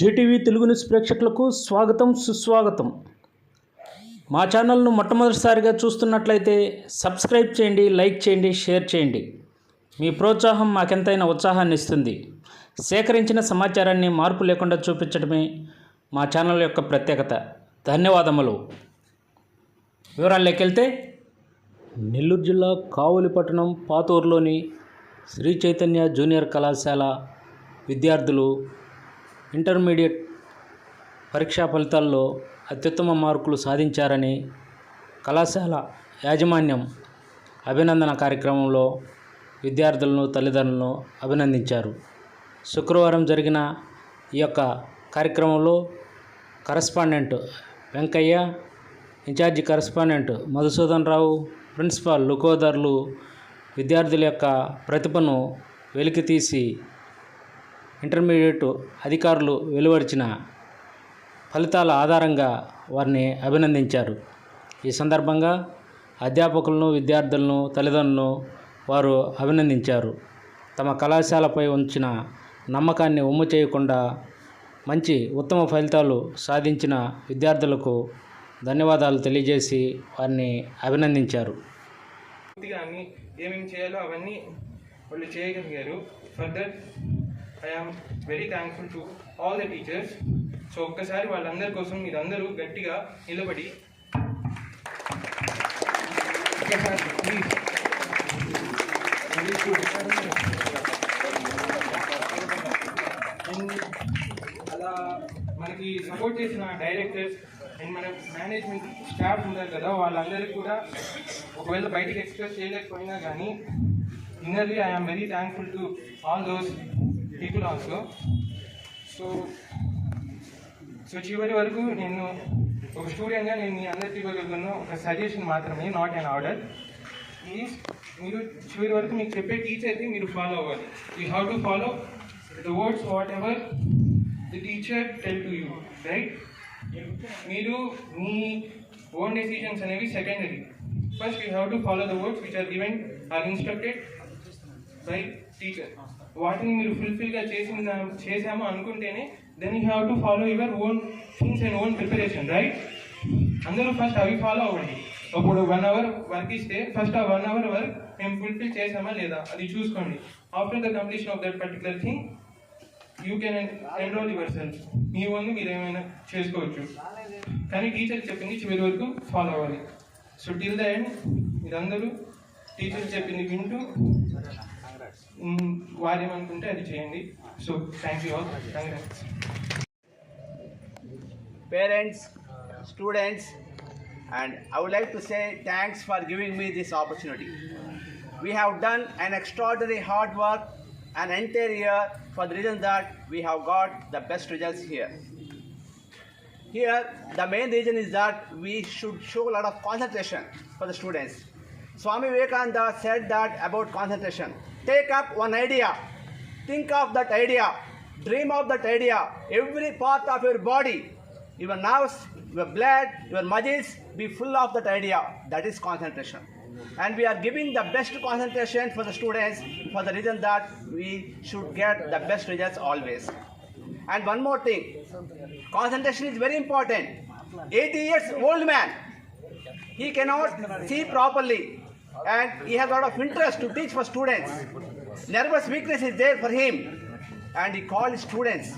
JTV Telugu news ప్రేక్షకులకు స్వాగతం సుస్వాగతం. మా ఛానల్ను మొట్టమొదటిసారిగా చూస్తున్నట్లయితే సబ్స్క్రైబ్ చేయండి లైక్ చేయండి షేర్ చేయండి. మీ ప్రోత్సాహం మాకెంతైనా ఉత్సాహాన్ని ఇస్తుంది. సేకరించిన సమాచారాన్ని మార్పు లేకుండా చూపించడమే మా ఛానల్ యొక్క ప్రత్యేకత. ధన్యవాదములు. వివరాల్లోకి వెళ్తే నెల్లూరు జిల్లా కావులి పట్టణం పాతూరులోని శ్రీ చైతన్య జూనియర్ కళాశాల విద్యార్థులు ఇంటర్మీడియట్ పరీక్షా ఫలితాల్లో అత్యుత్తమ మార్కులు సాధించారని కళాశాల యాజమాన్యం అభినందన కార్యక్రమంలో విద్యార్థులను తల్లిదండ్రులను అభినందించారు. శుక్రవారం జరిగిన ఈ యొక్క కార్యక్రమంలో correspondent Venkayya incharge correspondent Madhusudan Rao principal లుకోదర్లు విద్యార్థుల యొక్క ప్రతిభను వెలికితీసి ఇంటర్మీడియట్ అధికారులు వెలువరిచిన ఫలితాల ఆధారంగా వారిని అభినందించారు. ఈ సందర్భంగా అధ్యాపకులను విద్యార్థులను తల్లిదండ్రులను వారు అభినందించారు. తమ కళాశాలపై ఉంచిన నమ్మకాన్ని ఉమ్ము చేయకుండా మంచి ఉత్తమ ఫలితాలు సాధించిన విద్యార్థులకు ధన్యవాదాలు తెలియజేసి వారిని అభినందించారు. పూర్తిగా అన్ని ఏమేమి చేయాలో అవన్నీ వాళ్ళు చేయగలిగారు. Further that very thankful to all the teachers so ఒక్కసారి వాళ్ళందరి కోసం మీరందరూ గట్టిగా నిలబడి. అలా మనకి సపోర్ట్ చేసిన డైరెక్టర్స్ అండ్ మన మేనేజ్మెంట్ స్టాఫ్ ఉన్నారు కదా వాళ్ళందరికీ కూడా ఒకవేళ బయటికి ఎక్స్ప్రెస్ చేయలేకపోయినా కానీ innerly I'm very thankful to all those people also so so చివరి వరకు నేను ఒక స్టూడెంట్గా నేను మీ అందరికీ ఇవ్వగలుగుతున్న ఒక సజెషన్ మాత్రమే నాట్ అన్ ఆర్డర్ ప్లీజ్ మీరు చివరి వరకు మీకు చెప్పే టీచర్ని మీరు ఫాలో అవ్వాలి. You have to follow the words whatever the teacher tell to you right మీరు మీ ఓన్ డెసిషన్స్ అనేవి secondary first you have to follow the words which are given are instructed right teacher వాటిని మీరు ఫుల్ఫిల్గా చేసిన చేసాము అనుకుంటేనే then you have to follow your own things and own preparation right అందరూ ఫస్ట్ అవి ఫాలో అవ్వండి. ఇప్పుడు వన్ అవర్ వర్క్ ఇస్తే ఫస్ట్ ఆ వన్ అవర్ వర్క్ మేము ఫుల్ఫిల్ చేసామా లేదా అది చూసుకోండి. After the completion of that particular thing you can enrol yourself మీ వంతు మీరు ఏమైనా చేసుకోవచ్చు. కానీ టీచర్ చెప్పింది చివరి వరకు ఫాలో అవ్వాలి. సో టిల్ ద ఎండ్ మీరందరూ టీచర్ చెప్పింది వింటూ వారేమనుకుంటే అది చేయండి so thank you all congrats parents, students, and I would like to say thanks for giving me this opportunity. We have done an extraordinary hard work an entire year for the reason that we have got the best results here. Here, the main reason is that we should show a lot of concentration for the students. Swami Vivekananda said that about concentration. Take up one idea, think of that idea, dream of that idea, every part of your body, your nerves, your blood, your muscles, be full of that idea. That is concentration. And we are giving the best concentration for the students for the reason that we should get the best results always. And one more thing, concentration is very important. 80 years old man, he cannot see properly and he has a lot of interest to teach for students. Nervous weakness is there for him. And he called students.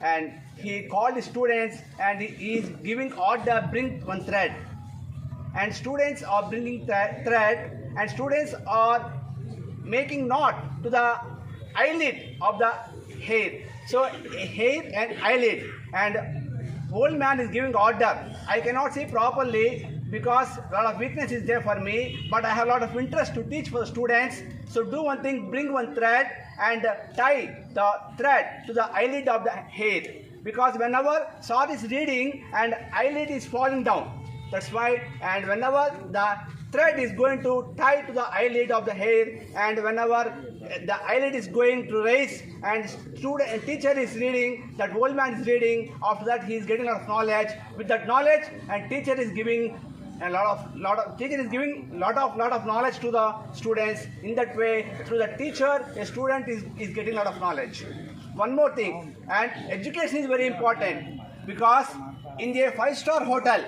And he called students and he is giving order bring one thread. And students are bringing thre- thread and students are making knot to the eyelid of the hair. So hair and eyelid. And old man is giving order. I cannot see properly because a lot of weakness is there for me but i have a lot of interest to teach for the students so do one thing bring one thread and uh, tie the thread to the eyelid of the hair because whenever sir is reading and eyelid is falling down that's why, and whenever the thread is going to tie to the eyelid of the hair, and whenever the eyelid is going to raise, and student teacher is reading, that old man is reading. After that, he is getting a lot of knowledge. With that knowledge, and teacher is giving a lot of lot of teacher is giving lot of lot of knowledge to the students. In that way, through the teacher, a student is is getting a lot of knowledge. one more thing, and education is very important because in a five-star hotel,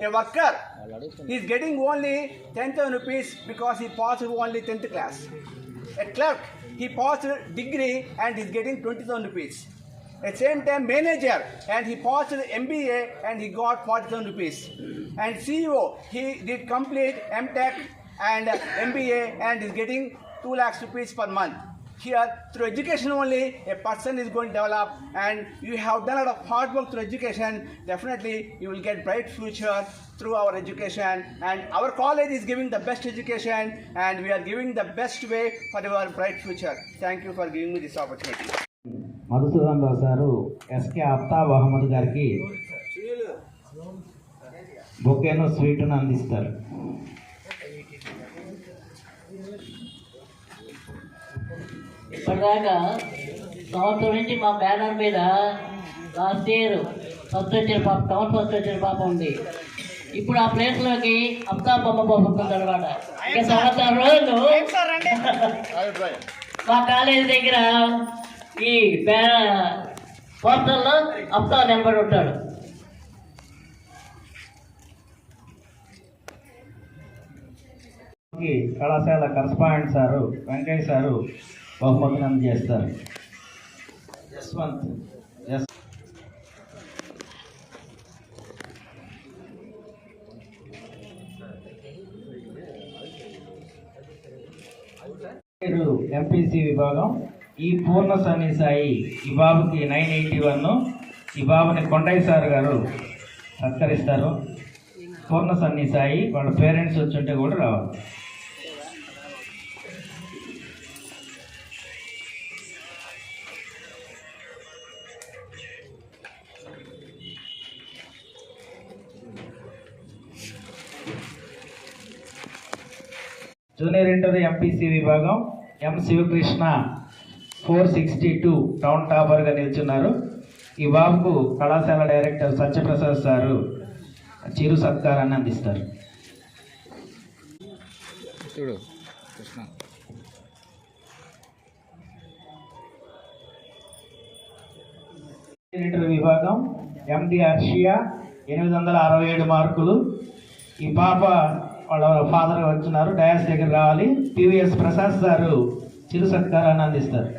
a worker is getting only 10,000 rupees because he passed only 10th class. A clerk, he passed degree and is getting 20,000 rupees. At same time, manager and he passed the MBA and he got 40,000 rupees. And CEO, he did complete MTech and uh, MBA and is getting 2 lakhs rupees per month. Here, through education only, a person is going to develop, and you have done a lot of hard work through education. Definitely, you will get bright future through our education. And our college is giving the best education, and we are giving the best way for your bright future. Thank you for giving me this opportunity. Madhusudan Rao sir SK Aftab Ahmed గారికి బొకేను స్వీట్ను అందిస్తారు. ఇప్పటిదాకా సంవత్సరం నుంచి మా banner మీద last year first వచ్చిన పాప టౌన్ ఫస్ట్ వచ్చిన పాప ఉంది. ఇప్పుడు ఆ ప్లేస్లోకి అమితాబ్ బొమ్మ పోతుంది అనమాట సంవత్సరం రోజులు మా కాలేజీ దగ్గర ఈ బ్యానర్ పోస్టర్లో నెంబర్ నిలబడి ఉంటాడు కళాశాల కరస్పాండెంట్ సారు వెంకయ్య సారు బహుమతులు అందజేస్తారు యశ్వంత్. యశ్ పేరు ఎంపీసీ విభాగం. ఈ పూర్ణ సన్ని సాయి ఈ బాబుకి నైన్ ఎయిటీ వన్ ఈ బాబుని కొండయ్య సార్ గారు సత్కరిస్తారు. పూర్ణ సన్ని సాయి వాళ్ళ పేరెంట్స్ వచ్చుంటే కూడా రావాలి. జూనియర్ ఇంటర్ ఎంపీసీ విభాగం M Sivakrishna four sixty two town టాపర్గా నిల్చున్నారు. ఈ బాబుకు కళాశాల డైరెక్టర్ సత్యప్రసాద్ సారు చిరు సత్కారాన్ని అందిస్తారు. విభాగం ఎండి అర్షియా ఎనిమిది వందల అరవై ఏడు మార్కులు. ఈ పాప వాళ్ళ ఫాదర్ వచ్చినారు డయాస్ దగ్గర రావాలి. పివిఎస్ ప్రసాద్ గారు చిరు సత్కారాన్ని అందిస్తారు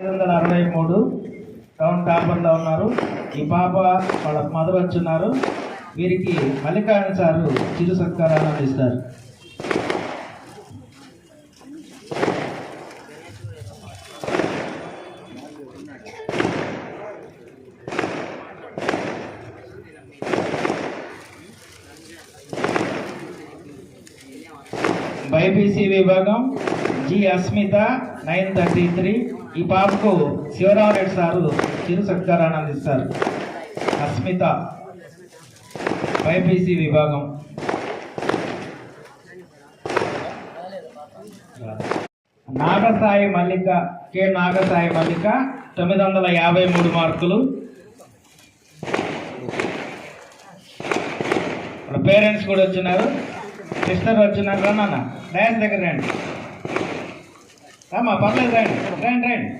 ఐదు వందల అరవై మూడు టౌన్ ఉన్నారు. ఈ పాప వాళ్ళ మదర్ వచ్చున్నారు. వీరికి మల్లికార్జున సారు చిరు సత్కారాలు అందిస్తారు. బైపీసీ విభాగం G Asmitha nine thirty three. ఈ పాపకు శివరామరెడ్డి సారు చిరు సత్కారాన్ని అందిస్తారు అస్మిత బైపీసీ విభాగం. నాగసాయి మల్లిక కె. నాగసాయి మల్లిక తొమ్మిది వందల యాభై మూడు మార్కులు. పేరెంట్స్ కూడా వచ్చినారు. సిస్టర్ వచ్చినారు. రా నాన్న డాన్స్ దగ్గర రండి. రామా పర్లేదు రండి. రండి రండి.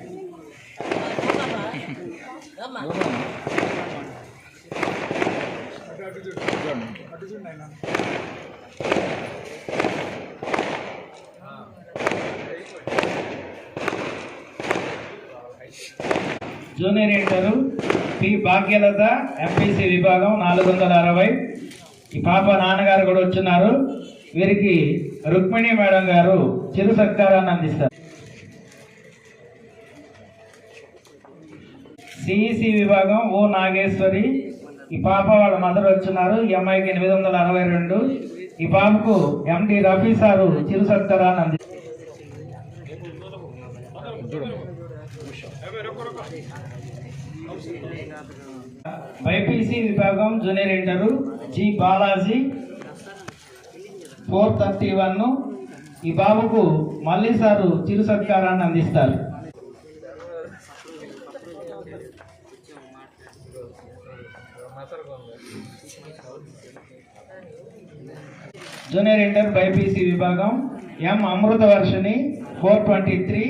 Junior inter P Bhagyalatha MPC విభాగం నాలుగు వందల అరవై. ఈ పాప నాన్నగారు కూడా వచ్చున్నారు వీరికి రుక్మిణి మేడం గారు చిరు సత్కారాన్ని అందిస్తారు. సిఈసి విభాగం ఓ నాగేశ్వరి. ఈ పాప వాళ్ళ మదర్ వచ్చున్నారు ఈ అమ్మాయికి ఎనిమిది వందల అరవై రెండు. ఈ పాపకు ఎండి రఫీ సారు చిరు సత్కారాన్ని అంది బైపీసీ విభాగం junior inter G Balaji. Four thirty one. ఈ బాబుకు మళ్ళీ సారు చిరు సత్కారాన్ని అందిస్తారు. జూనియర్ ఇంటర్ బైపీసీ విభాగం M Amrutha Varshini four twenty three.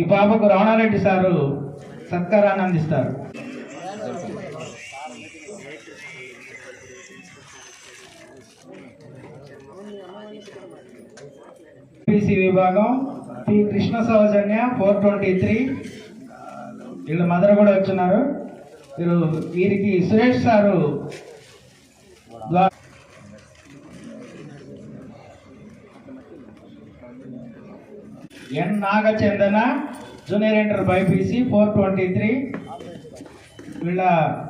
ఈ పాపకు రమణారెడ్డి సారు సత్కారాన్ని అందిస్తారు. బైపీసీ విభాగం P Krishna Sowjanya four twenty three. వీళ్ళ మదర్ కూడా వచ్చినారు. వీరు వీరికి Suresh sir N Nagachandana junior inter BiPC four twenty three వీళ్ళ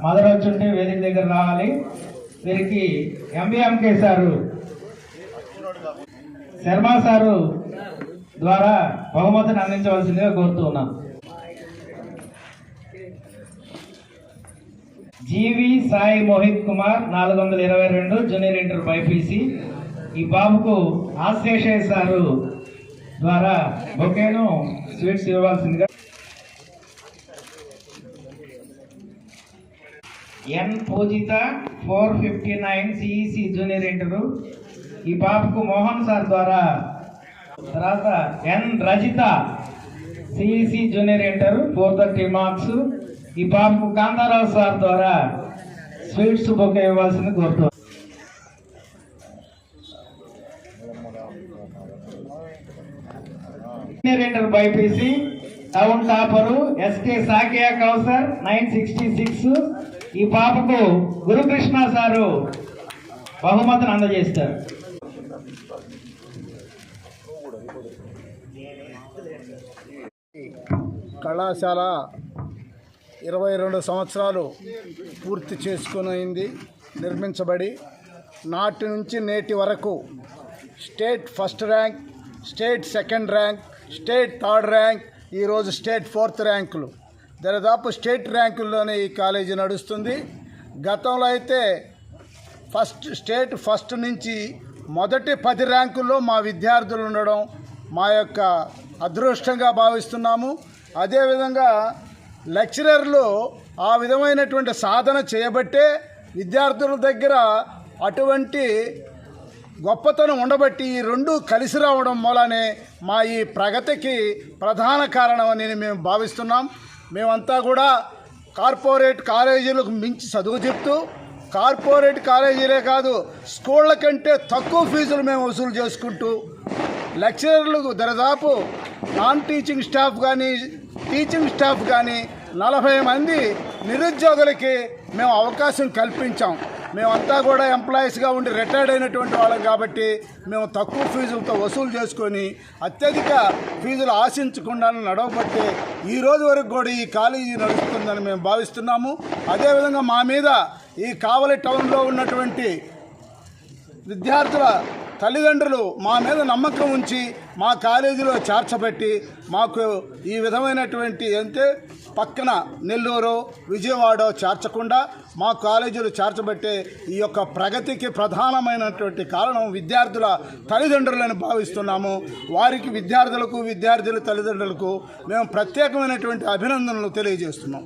మదర్ వచ్చుంటే వేదిక దగ్గర రావాలి. వీరికి ఎంబీఎంకే సారు. శర్మ సారు ద్వారా బహుమతిని అందించవలసిందిగా కోరుతూ ఉన్నాం. జీవి సాయి మోహిత్ కుమార్ నాలుగు వందల ఇరవై రెండు జూనియర్ ఇంటర్ బైపీసీ. ఈ బాబుకు ఆశ్లేషయ్య సారు ద్వారా బొకేను స్వీట్స్ ఇవ్వాల్సిందిగా N Poojitha four fifty nine CEC junior inter. ఈ బాబుకు మోహన్ సార్ ద్వారా. తర్వాత N Rajitha CEC junior inter four thirty marks. ఈ బాబుకు కాంతారావు సార్ ద్వారా స్వీట్స్ బొకే ఇవ్వాల్సింది కోరుతున్నాను senior BiPC town topper SK Sakiya Kousar nine sixty six. ఈ పాపకు గురుకృష్ణ సారు బహుమతిని అందజేస్తారు. కళాశాల ఇరవై రెండు సంవత్సరాలు పూర్తి చేసుకునింది నిర్మించబడి నాటి నుంచి నేటి వరకు state first rank state second rank state third rank ఈరోజు స్టేట్ ఫోర్త్ ర్యాంకులు. దరిదాపు స్టేట్ ర్యాంకుల్లోనే ఈ కాలేజీ నడుస్తుంది. గతంలో అయితే ఫస్ట్ స్టేట్ ఫస్ట్ నుంచి మొదటి పది ర్యాంకుల్లో మా విద్యార్థులు ఉండడం మా యొక్క అదృష్టంగా భావిస్తున్నాము. అదేవిధంగా లెక్చరర్లు ఆ విధమైనటువంటి సాధన చేయబట్టే విద్యార్థుల దగ్గర అటువంటి గొప్పతనం ఉండబట్టి ఈ రెండు కలిసి రావడం మూలానే మా ఈ ప్రగతికి ప్రధాన కారణమని మేము భావిస్తున్నాం. మేమంతా కూడా కార్పొరేట్ కాలేజీలకు మించి చదువు చెప్తూ కార్పొరేట్ కాలేజీలే కాదు స్కూళ్ళ కంటే తక్కువ ఫీజులు మేము వసూలు చేసుకుంటూ లెక్చరర్లకు దరిదాపు నాన్ టీచింగ్ స్టాఫ్ కానీ టీచింగ్ స్టాఫ్ కానీ నలభై మంది నిరుద్యోగులకి మేము అవకాశం కల్పించాం. మేమంతా కూడా ఎంప్లాయీస్గా ఉండి రిటైర్డ్ అయినటువంటి వాళ్ళం కాబట్టి మేము తక్కువ ఫీజులతో వసూలు చేసుకొని అత్యధిక ఫీజులు ఆశించకుండా నడవబట్టి ఈ రోజు వరకు కూడా ఈ కాలేజీ నడుస్తుందని మేము భావిస్తున్నాము. అదేవిధంగా మా మీద ఈ కావలి టౌన్లో ఉన్నటువంటి విద్యార్థుల తల్లిదండ్రులు మా మీద నమ్మకం ఉంచి మా కాలేజీలో చేర్చబెట్టి మాకు ఈ విధమైనటువంటి అంటే పక్కన నెల్లూరు విజయవాడ చేర్చకుండా మా కాలేజీలు చేర్చబట్టే ఈ యొక్క ప్రగతికి ప్రధానమైనటువంటి కారణం విద్యార్థుల తల్లిదండ్రులని భావిస్తున్నాము. వారికి విద్యార్థులకు విద్యార్థుల తల్లిదండ్రులకు మేము ప్రత్యేకమైనటువంటి అభినందనలు తెలియజేస్తున్నాం.